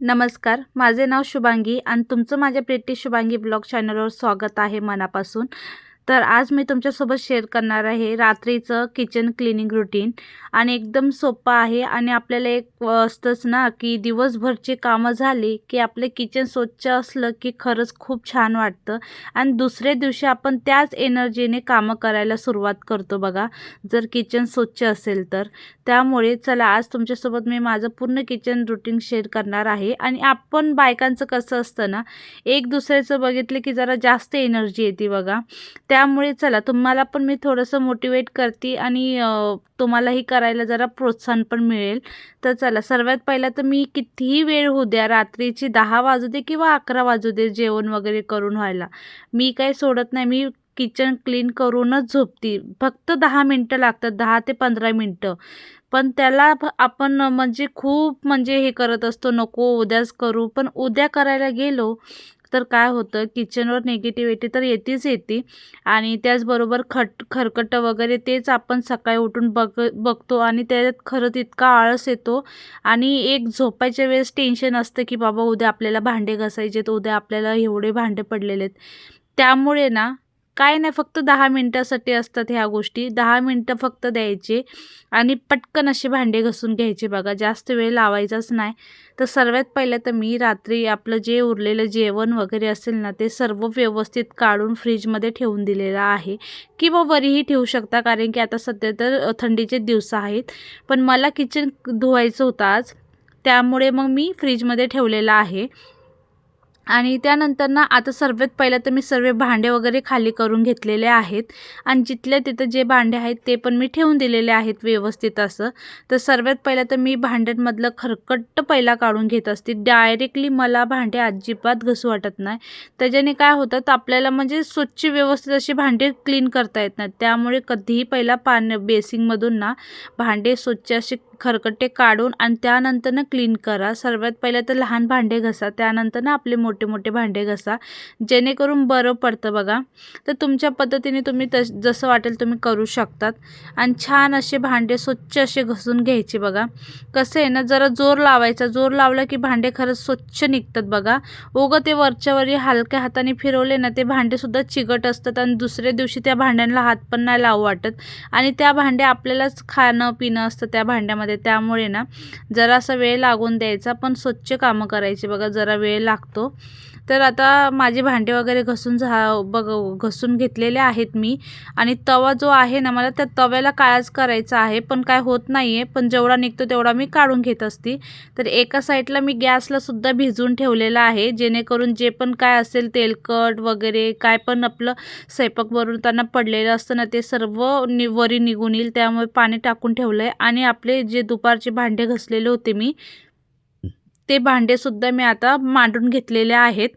नमस्कार माझे नाव शुभांगी आणि तुमचं माझ्या प्रिटी शुभांगी ब्लॉग चॅनलवर स्वागत आहे मनापासून. तर आज मी तुमच्यासोबत शेअर करणार आहे रात्रीचं किचन क्लिनिंग रुटीन आणि एकदम सोपं आहे आणि आपल्याला एक असतंच ना की दिवसभरची कामं झाली की आपले किचन स्वच्छ असलं की खरंच खूप छान वाटतं. आणि दुसऱ्या दिवशी आपण त्याच एनर्जीने कामं करायला सुरुवात करतो बघा जर किचन स्वच्छ असेल तर. त्यामुळे चला आज तुमच्यासोबत मी माझं पूर्ण किचन रुटीन शेअर करणार आहे. आणि आपण बायकांचं कसं असतं ना एक दुसऱ्याचं बघितलं की जरा जास्त एनर्जी येते बघा. त्या त्यामुळे चला तुम्हाला पण मी थोडंसं मोटिवेट करते आणि तुम्हालाही करायला जरा प्रोत्साहन पण मिळेल. तर चला सर्वात पहिला तर मी कितीही वेळ होऊ द्या रात्रीची दहा वाजू दे किंवा अकरा वाजू दे जेवण वगैरे करून व्हायला. मी काही सोडत नाही मी किचन क्लीन करूनच झोपते. फक्त दहा मिनटं लागतात दहा ते पंधरा मिनटं. पण त्याला आपण म्हणजे खूप म्हणजे हे करत असतो नको उद्याच करू. पण उद्या करायला गेलो तर काय होतं? किचनवर निगेटिव्हिटी तर येतेच येते. आणि त्याचबरोबर खट खरकटं वगैरे तेच आपण सकाळी उठून बघ बघतो आणि त्याच्यात खरंच इतका आळस येतो. आणि एक झोपायच्या वेळेस टेन्शन असतं की बाबा उद्या आपल्याला भांडे घासायचे तर उद्या आपल्याला एवढे भांडे पडलेले आहेत त्यामुळे ना काय नाही फक्त दहा मिनटासाठी असतात ह्या गोष्टी. दहा मिनटं फक्त द्यायचे आणि पटकन असे भांडे घासून घ्यायचे बघा. जास्त वेळ लावायचाच नाही. तर सर्वात पहिलं तर मी रात्री आपलं जे उरलेलं जेवण वगैरे असेल ना ते सर्व व्यवस्थित काढून फ्रीजमध्ये ठेवून दिलेलं आहे. किंवा वरीही ठेवू शकता कारण की आता सध्या तर थंडीचे दिवस आहेत. पण मला किचन धुवायचं होतं आज. त्यामुळे मग मी फ्रीजमध्ये ठेवलेलं आहे. आणि त्यानंतर ना आता सर्वात पहिलं तर मी सर्व भांडे वगैरे खाली करून घेतलेले आहेत. आणि जिथल्या तिथं जे भांडे आहेत ते पण मी ठेवून दिलेले आहेत व्यवस्थित असं. तर सर्वात पहिलं तर मी भांड्यांमधलं खरकट्ट पहिला काढून घेत असते. डायरेक्टली मला भांडे अजिबात घसू वाटत नाही. त्याच्याने काय होतं तर आपल्याला म्हणजे स्वच्छ व्यवस्थित अशी भांडे क्लीन करता येत नाहीत. त्यामुळे कधीही पहिला पान बेसिंगमधून ना भांडे स्वच्छ असे खरकटे काढून आणि त्यानंतर ना क्लीन करा. सर्वात पहिलं तर लहान भांडे घसा. त्यानंतर ना आपले मोठे मोठे भांडे घसा. जेणेकरून बरं पडतं बघा. तर तुमच्या पद्धतीने तुम्ही तस जसं वाटेल तुम्ही करू शकतात. आणि छान असे भांडे स्वच्छ असे घसून घ्यायचे बघा. कसं आहे ना जरा जोर लावायचा. जोर लावला की भांडे खरंच स्वच्छ निघतात बघा. उगं ते वरच्यावरी हलक्या हाताने फिरवले ना ते भांडेसुद्धा चिकट असतात आणि दुसऱ्या दिवशी त्या भांड्यांना हात पण नाही लावू वाटत. आणि त्या भांड्या आपल्यालाच खाणं पिणं असतं त्या भांड्यामध्ये. त्यामुळे ना जरासा वेळ लागून द्यायचा पण स्वच्छ कामं करायची. बघा जरा वेळ लागतो. तर आता माझे भांडे वगैरे घसून झा बघ घसून घेतलेले आहेत मी. आणि तवा जो आहे ना मला त्या तव्याला काळाच करायचा आहे पण काय होत नाही आहे पण जेवढा निघतो तेवढा मी काढून घेत असते. तर एका साईडला मी गॅसला सुद्धा ठेवलेला आहे जेणेकरून जे पण काय असेल तेलकट वगैरे काय पण आपलं स्वयंपाक बनवताना पडलेलं असतं ना ते सर्व नि वरी निघून येईल. त्यामुळे पाणी टाकून ठेवलं आहे आणि आपले जे दुपारचे भांडे घसलेले होते मी ते भांडेसुद्धा मी आता मांडून घेतलेले आहेत.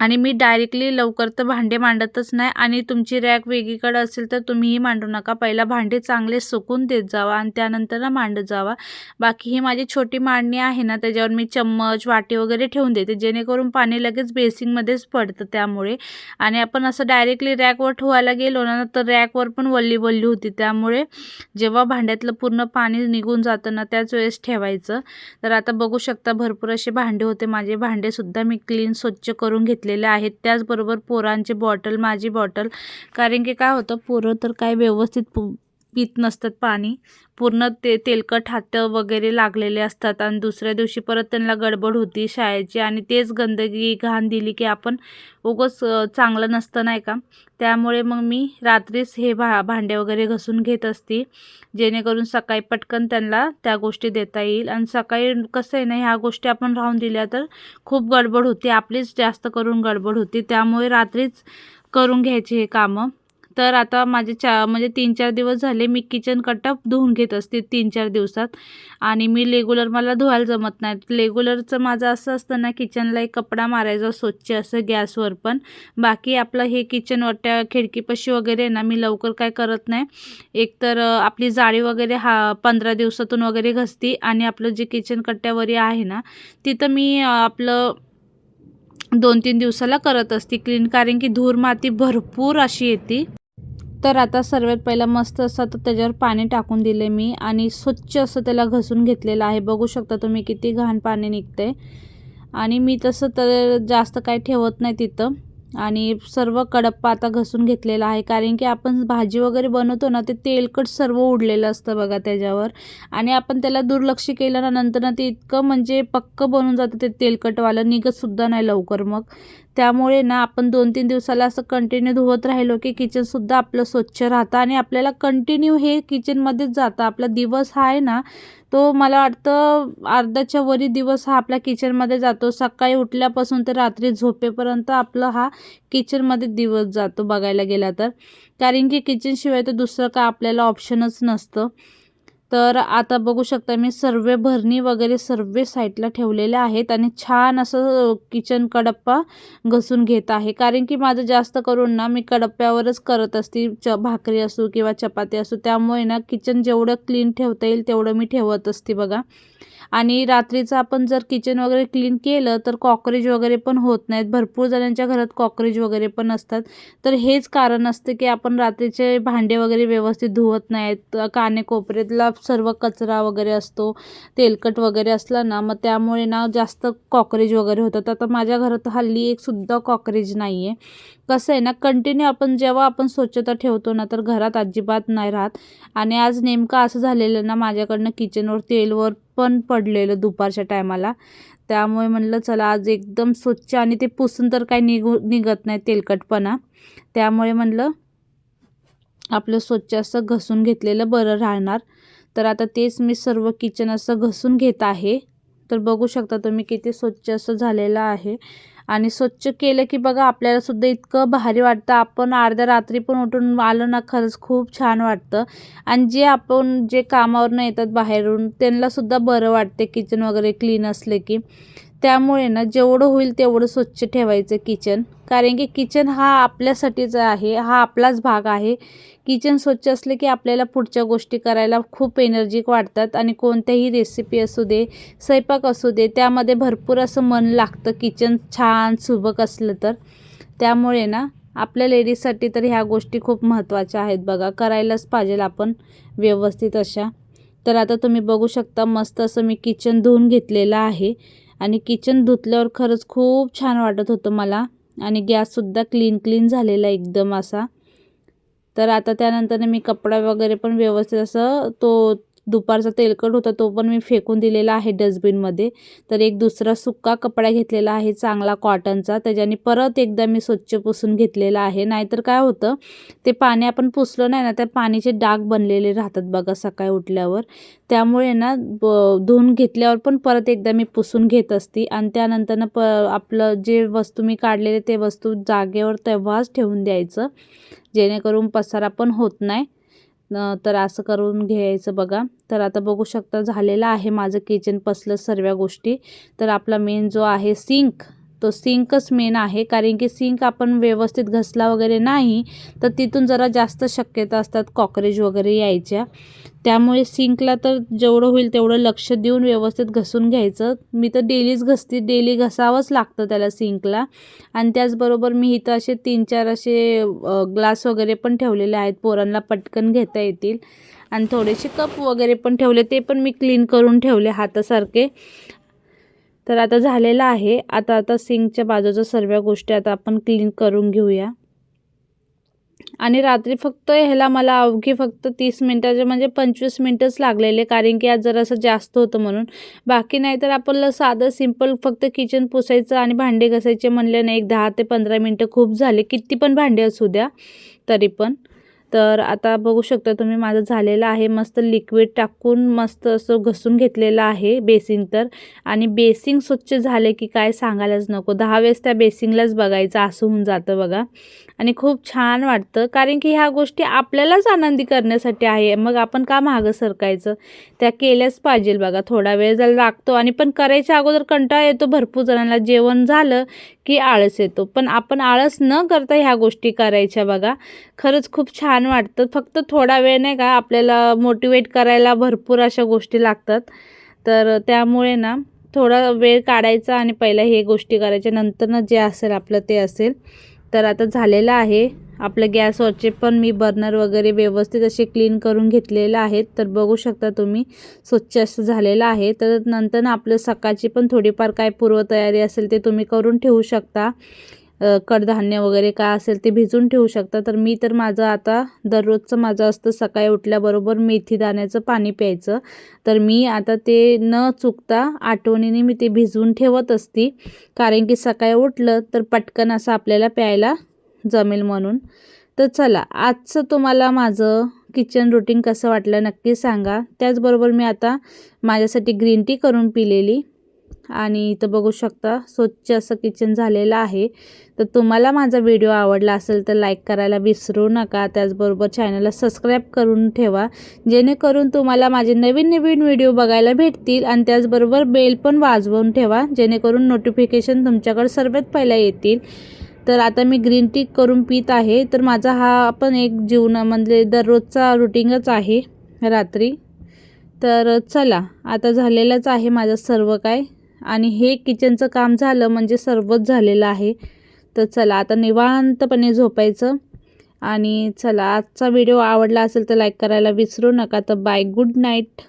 आणि मी डायरेक्टली लवकर तर भांडे मांडतच नाही आणि तुमची रॅक वेगळीकडे असेल तर तुम्हीही मांडू नका. पहिला भांडे चांगले सुकून देत जावा आणि त्यानंतर ना मांडत जावा. बाकी ही माझी छोटी मांडणी आहे ना त्याच्यावर मी चम्मच वाटी वगैरे ठेवून देते. जेणेकरून पाणी लगेच बेसिंगमध्येच पडतं त्यामुळे. आणि आपण असं डायरेक्टली रॅकवर ठेवायला गेलो ना तर रॅकवर पण वल्ली वल्ली होती. त्यामुळे जेव्हा भांड्यातलं पूर्ण पाणी निघून जातं ना त्याच वेळेस ठेवायचं. तर आता बघू शकता भरपूर असे भांडे होते. माझे भांडेसुद्धा मी क्लीन स्वच्छ करून घेतले घेतलेल्या आहेत त्याचबरोबर पोरांचे बॉटल माझी बॉटल कारण की काय होतं पोरं तर काय व्यवस्थित पु पित नसतात पाणी. पूर्ण ते तेलकट हात वगैरे लागलेले असतात आणि दुसऱ्या दिवशी परत त्यांना गडबड होती शाळेची आणि तेच गंदगी घाण दिली की आपण उगंच चांगलं नसतं नाही का? त्यामुळे मग मी रात्रीच हे भा भांडे वगैरे घसून घेत असते. जेणेकरून सकाळी पटकन त्यांना त्या गोष्टी देता येईल. आणि सकाळी कसं आहे ना ह्या गोष्टी आपण राहून दिल्या तर खूप गडबड होती. आपलीच जास्त करून गडबड होती. त्यामुळे रात्रीच करून घ्यायची हे कामं. तर आता माझे चा म्हणजे तीन चार दिवस झाले मी किचन कटअप धुवून घेत असते तीन चार दिवसात. आणि मी रेग्युलर मला धुवायला जमत नाही. रेग्युलरचं माझं असं असतं ना किचनला एक कपडा मारायचा स्वच्छ असं गॅसवर पण. बाकी आपलं हे किचन वाट्या खिडकीपाशी वगैरे आहे ना मी लवकर काय करत नाही. एक तर आपली जाळी वगैरे हा पंधरा दिवसातून वगैरे घसती आणि आपलं जे किचन कट्ट्यावरी आहे ना तिथं मी आपलं दोन तीन दिवसाला करत असते. क्लीन कारण की धूर माती भरपूर अशी येते. तर आता सर्वात पहिला मस्त असं तर त्याच्यावर पाणी टाकून दिले मी आणि स्वच्छ असं त्याला घसून घेतलेलं आहे. बघू शकता तुम्ही किती घाण पाणी निघते आणि मी तसं तर जास्त काही ठेवत नाही तिथं. आणि सर्व कडप्पा आता घसून घेतलेला आहे. कारण की आपण भाजी वगैरे बनवतो ना ते तेलकट सर्व उडलेलं असतं बघा त्याच्यावर. आणि आपण त्याला दुर्लक्ष केलं ना नंतर ना ते इतकं म्हणजे पक्क बनून जातं ते तेलकटवालं निघतसुद्धा नाही लवकर मग. त्यामुळे ना आपण दोन तीन दिवसाला असं कंटिन्यू धुवत राहिलो की किचनसुद्धा आपलं स्वच्छ राहतं आणि आपल्याला कंटिन्यू हे किचनमध्येच जातं. आपला दिवस हा आहे ना तो मला वाटतं अर्ध्याच्या वरी दिवस हा आपल्या किचनमध्ये जातो. सकाळी उठल्यापासून ते रात्री झोपेपर्यंत आपलं हा किचनमध्ये दिवस जातो बघायला गेला तर. कारण की किचनशिवाय तर दुसरं काय आपल्याला ऑप्शनच नसतं. तर आता बघू शकता मी सर्व भरणी वगैरे सर्व साईडला ठेवलेल्या आहेत आणि छान असं किचन कडप्पा घसून घेत आहे. कारण की माझं जास्त करून ना मी कडप्प्यावरच करत असते. च भाकरी असो किंवा चपाती असो त्यामुळे ना किचन जेवढं क्लीन ठेवता येईल तेवढं मी ठेवत असते बघा. आणि रात्रीचं आपण जर किचन वगैरे क्लीन केलं तर कॉकरेज वगैरे पण होत नाहीत. भरपूर जणांच्या घरात कॉकरेज वगैरे पण असतात. तर हेच कारण असतं की आपण रात्रीचे भांडे वगैरे व्यवस्थित धुवत नाहीत काने कोपऱ्यातला सर्व कचरा वगैरे असतो तेलकट वगैरे असला ना मग त्यामुळे ना जास्त कॉकरेज वगैरे होतात आता माझ्या घरात हल्ली एक सुद्धा कॉकरेज नाही आहे कसं आहे ना कंटिन्यू आपण जेव्हा आपण स्वच्छता ठेवतो ना तर घरात अजिबात नाही राहत. आणि आज नेमकं असं झालेलं ना माझ्याकडनं किचनवर तेलवर पण पडलेलं दुपारच्या टायमाला. त्यामुळे म्हणलं चला आज एकदम स्वच्छ आणि ते पुसून तर काही निघू निघत नाही तेलकटपणा. त्यामुळे म्हणलं आपलं स्वच्छ असं घसून घेतलेलं बरं राहणार. तर आता तेच मी सर्व किचन असं घसून घेत आहे. तर बघू शकता तुम्ही किती स्वच्छ असं झालेलं आहे. आणि स्वच्छ केलं की बघा आपल्याला सुद्धा इतकं भारी वाटतं. आपण अर्ध्या रात्री पण उठून आलं ना खरंच खूप छान वाटतं. आणि जे आपण जे कामावरनं येतात बाहेरून त्यांनासुद्धा बरं वाटते किचन वगैरे क्लीन असले की. त्यामुळे ना जेवढं होईल तेवढं स्वच्छ ठेवायचं किचन. कारण की किचन हा आपल्यासाठीच आहे हा आपलाच भाग आहे. किचन स्वच्छ असले की आपल्याला पुढच्या गोष्टी करायला खूप एनर्जिक वाटतात आणि कोणत्याही रेसिपी असू दे स्वयंपाक असू दे त्यामध्ये भरपूर असं मन लागतं किचन छान सुबक असलं तर. त्यामुळे ना आपल्या लेडीजसाठी तर ह्या गोष्टी खूप महत्त्वाच्या आहेत बघा. करायलाच पाहिजे आपण व्यवस्थित अशा. तर आता तुम्ही बघू शकता मस्त असं मी किचन धुवून घेतलेलं आहे. आणि किचन धुतल्यावर खरंच खूप छान वाटत होतं मला. आणि गॅससुद्धा क्लीन क्लीन झालेला एकदम असा. तर आता त्यानंतर मी कपडा वगैरे पण व्यवस्थित असं तो दुपारचा तेलकट होता तो पण मी फेकून दिलेला आहे डस्टबिनमध्ये. तर एक दुसरा सुक्का कपडा घेतलेला आहे चांगला कॉटनचा. त्याच्याने परत एकदा मी स्वच्छ पुसून घेतलेला आहे. नाहीतर काय होतं ते पाणी आपण पुसलं नाही ना त्या पाणीचे डाग बनलेले राहतात बघा सकाळी उठल्यावर. त्यामुळे ना ब धुवून घेतल्यावर पण परत एकदा मी पुसून घेत असते. आणि त्यानंतरनं प आपलं जे वस्तू मी काढलेले ते वस्तू जागेवर तेव्हाच ठेवून द्यायचं. जेणेकरून पसारा पण होत नाही. तर असं करून घ्यायचं बघा. तर आता बघू शकता झालेलं आहे माझं किचन पसलं सर्व गोष्टी. तर आपला मेन जो आहे सिंक तो सिंकच मेन आहे. कारण की सिंक आपण व्यवस्थित घसला वगैरे नाही तर तिथून जरा जास्त शक्यता असतात कॉकरेज वगैरे यायच्या. त्यामुळे सिंकला तर जेवढं होईल तेवढं लक्ष देऊन व्यवस्थित घसून घ्यायचं. मी तर डेलीच घसते डेली घसावंच लागतं त्याला सिंकला. आणि त्याचबरोबर मी इथं असे तीन चार असे ग्लास वगैरे पण ठेवलेले आहेत. पोरांना पटकन घेता येतील. आणि थोडेसे कप वगैरे पण ठेवले. ते पण मी क्लीन करून ठेवले हातासारखे. तर आता झालेलं आहे. आता आता सिंकच्या बाजूच्या सर्व गोष्टी आता आपण क्लीन करून घेऊया. आणि रात्री फक्त ह्याला मला अवघी फक्त तीस मिनटाचे म्हणजे पंचवीस मिनटंच लागलेले कारण की आज जरासं जास्त होतं म्हणून. बाकी नाही तर आपलं साधं सिंपल फक्त किचन पुसायचं आणि भांडे घसायचे म्हणले नाही एक दहा ते पंधरा मिनटं खूप झाले. किती पण भांडे असू द्या तरी पण. तर आता बघू शकता तुम्ही माझं झालेलं आहे मस्त लिक्विड टाकून मस्त असं घसून घेतलेलं आहे बेसिंग तर. आणि बेसिंग स्वच्छ झाले की काय सांगायलाच नको. दहा वेळेस त्या बेसिंगलाच बघायचं असं होऊन जातं बघा. आणि खूप छान वाटतं. कारण की ह्या गोष्टी आपल्यालाच आनंदी करण्यासाठी आहे. मग आपण का मागं सरकायचं? त्या केल्याच पाहिजे बघा. थोडा वेळ जर लागतो आणि पण करायच्या अगोदर कंटाळा येतो. भरपूर जणांना जेवण झालं की आळस येतो. पण आपण आळस न करता ह्या गोष्टी करायच्या बघा. खरंच खूप छान वाटतं. फक्त थोडा वेळ नाही का आपल्याला मोटिवेट करायला भरपूर अशा गोष्टी लागतात. तर त्यामुळे ना थोडा वेळ काढायचा आणि पहिला हे गोष्टी करायच्या. नंतरनं जे असेल आपलं ते असेल. तर आता झालेलं आहे. आपल्या गॅसवरचे पण मी बर्नर वगैरे व्यवस्थित असे क्लीन करून घेतलेलं आहेत. तर बघू शकता तुम्ही स्वच्छ असं झालेलं आहे. तर नंतर ना आपलं सकाळची पण थोडीफार काय पूर्वतयारी असेल ते तुम्ही करून ठेवू शकता. कडधान्य वगैरे काय असेल ते भिजून ठेवू शकता. तर मी तर माझं आता दररोजचं माझं असतं सकाळी उठल्याबरोबर मेथी दाण्याचं पाणी प्यायचं. तर मी आता ते न चुकता आठवणीने मी ते भिजवून ठेवत असते. कारण की सकाळी उठलं तर पटकन असं आपल्याला प्यायला जमेल म्हणून. तर चला आजचं तुम्हाला माझं किचन रुटीन कसं वाटलं नक्की सांगा. त्याचबरोबर मी आता माझ्यासाठी ग्रीन टी करून पिलेली. आणि इथं बघू शकता स्वच्छ असं किचन झालेलं आहे. तर तुम्हाला माझा व्हिडिओ आवडला असेल तर लाईक करायला विसरू नका. त्याचबरोबर चॅनलला सबस्क्राईब करून ठेवा. जेणेकरून तुम्हाला माझे नवीन नवीन व्हिडिओ बघायला भेटतील आणि त्याचबरोबर बेल पण वाजवून ठेवा. जेणेकरून नोटिफिकेशन तुमच्याकडे सर्वात पहिला येतील. तर आता मी ग्रीन टी करून पित आहे. तर माझा हा पण एक जीवनामधले म्हणजे दररोजचा रुटीनच आहे रात्री. तर चला आता झालेलंच आहे माझं सर्व काय. आणि हे किचनचं काम झालं म्हणजे सर्वच झालेलं आहे. तर चला आता निवांतपणे झोपायचं. आणि चला आजचा व्हिडिओ आवडला असेल तर लाईक करायला विसरू नका. तर बाय गुड नाईट.